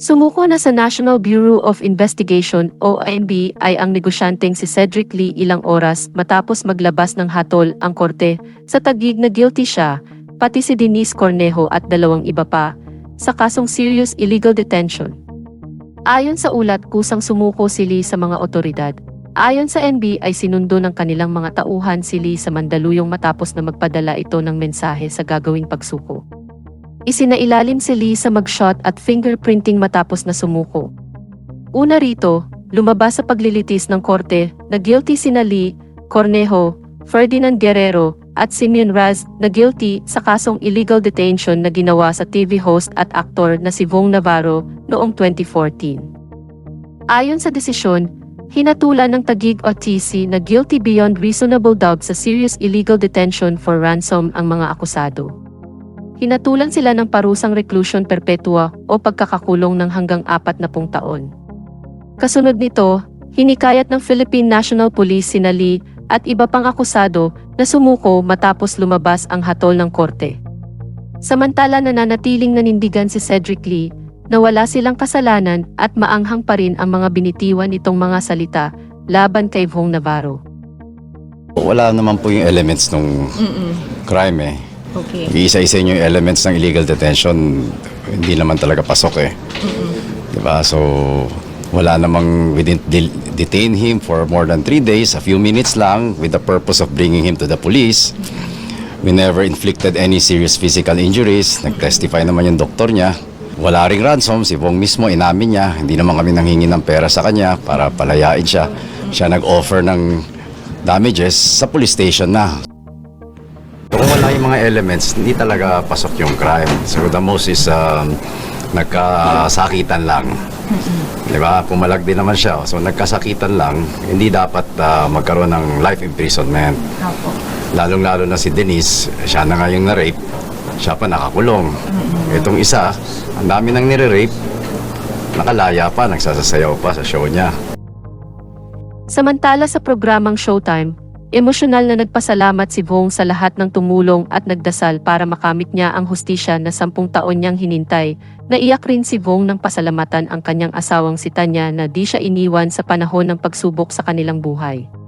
Sumuko na sa National Bureau of Investigation o ay ang negosyanteng si Cedric Lee ilang oras matapos maglabas ng hatol ang korte sa tagig na guilty siya, pati si Denise Cornejo at dalawang iba pa, sa kasong serious illegal detention. Ayon sa ulat kusang sumuko si Lee sa mga otoridad. Ayon sa NB ay sinundo ng kanilang mga tauhan si Lee sa Mandaluyong matapos na magpadala ito ng mensahe sa gagawing pagsuko. Isinailalim si Lee sa magshot at fingerprinting matapos na sumuko. Una rito, lumabas sa paglilitis ng korte na guilty sina Lee, Cornejo, Ferdinand Guerrero, at Simeon Raz na guilty sa kasong illegal detention na ginawa sa TV host at aktor na si Vong Navarro noong 2014. Ayon sa desisyon, hinatulan ng Tagig OTC na guilty beyond reasonable doubt sa serious illegal detention for ransom ang mga akusado. Hinatulan sila ng parusang reclusion perpetua o pagkakakulong ng hanggang apat na pung taon. Kasunod nito, hinikayat ng Philippine National Police sina Lee at iba pang akusado na sumuko matapos lumabas ang hatol ng korte. Samantala nananatiling nanindigan si Cedric Lee na wala silang kasalanan at maanghang pa rin ang mga binitiwan nitong mga salita laban kay Vong Navarro. Wala naman po yung elements ng crime eh. Okay. Iisa-isa yung elements ng illegal detention, hindi naman talaga pasok eh. Diba? So, wala namang, we didn't del- detain him for more than three days, a few minutes lang, with the purpose of bringing him to the police. We never inflicted any serious physical injuries. Nag-testify naman yung doktor niya. Wala ring ransom, si Vong mismo, inamin niya. Hindi naman kami nanghingi ng pera sa kanya para palayain siya. Siya nag-offer ng damages sa police station na. Wala yung mga elements, hindi talaga pasok yung crime. So the most is um, nagkasakitan lang. Di ba? Pumalag din naman siya. So nagkasakitan lang, hindi dapat ah, magkaroon ng life imprisonment. Opo. Lalong-lalo na si Denise, siya na nga yung na-rape, siya pa nakakulong. Itong isa, ang dami nang nire-rape, nakalaya pa, nagsasasayaw pa sa show niya. Samantala sa programang Showtime, emosyonal na nagpasalamat si Vong sa lahat ng tumulong at nagdasal para makamit niya ang hustisya na sampung taon niyang hinintay. Naiyak rin si Vong ng pasalamatan ang kanyang asawang si Tanya na di siya iniwan sa panahon ng pagsubok sa kanilang buhay.